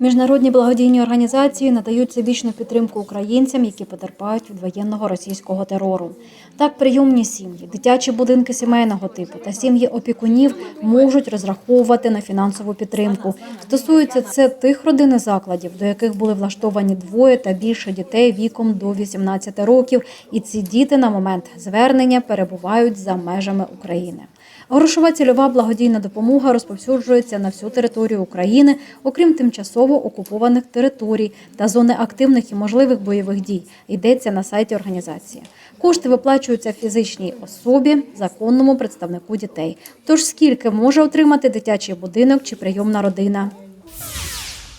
Міжнародні благодійні організації надають всебічну підтримку українцям, які потерпають від воєнного російського терору. Так, прийомні сім'ї, дитячі будинки сімейного типу та сім'ї опікунів можуть розраховувати на фінансову підтримку. Стосується це тих родин і закладів, до яких були влаштовані двоє та більше дітей віком до 18 років, і ці діти на момент звернення перебувають за межами України. Грошова цільова благодійна допомога розповсюджується на всю територію України, окрім тимчасово окупованих територій та зони активних і можливих бойових дій. Йдеться на сайті організації. Кошти виплачуються фізичній особі, законному представнику дітей. Тож скільки може отримати дитячий будинок чи прийомна родина?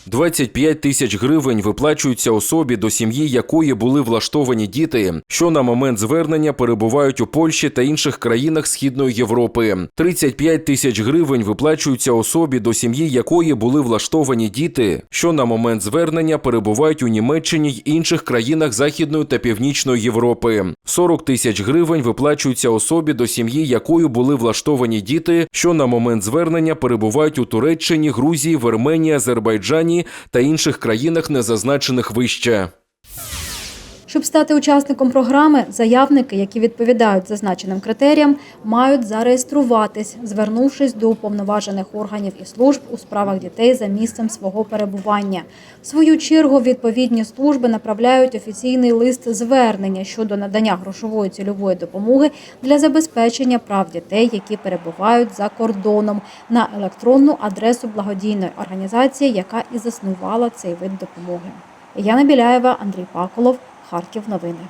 25 тисяч гривень виплачуються особі, до сім'ї якої були влаштовані діти, що на момент звернення перебувають у Польщі та інших країнах Східної Європи. 35 тисяч гривень виплачуються особі, до сім'ї якої були влаштовані діти, що на момент звернення перебувають у Німеччині й інших країнах Західної та Північної Європи. 40 тисяч гривень виплачуються особі, до сім'ї якою були влаштовані діти, що на момент звернення перебувають у Туреччині, Грузії, Вірменії, Азербайджані та інших країнах, не зазначених вище. Щоб стати учасником програми, заявники, які відповідають зазначеним критеріям, мають зареєструватись, звернувшись до уповноважених органів і служб у справах дітей за місцем свого перебування. В свою чергу відповідні служби направляють офіційний лист звернення щодо надання грошової цільової допомоги для забезпечення прав дітей, які перебувають за кордоном, на електронну адресу благодійної організації, яка і заснувала цей вид допомоги. Яна Біляєва, Андрій Паколов, Харків. Новини.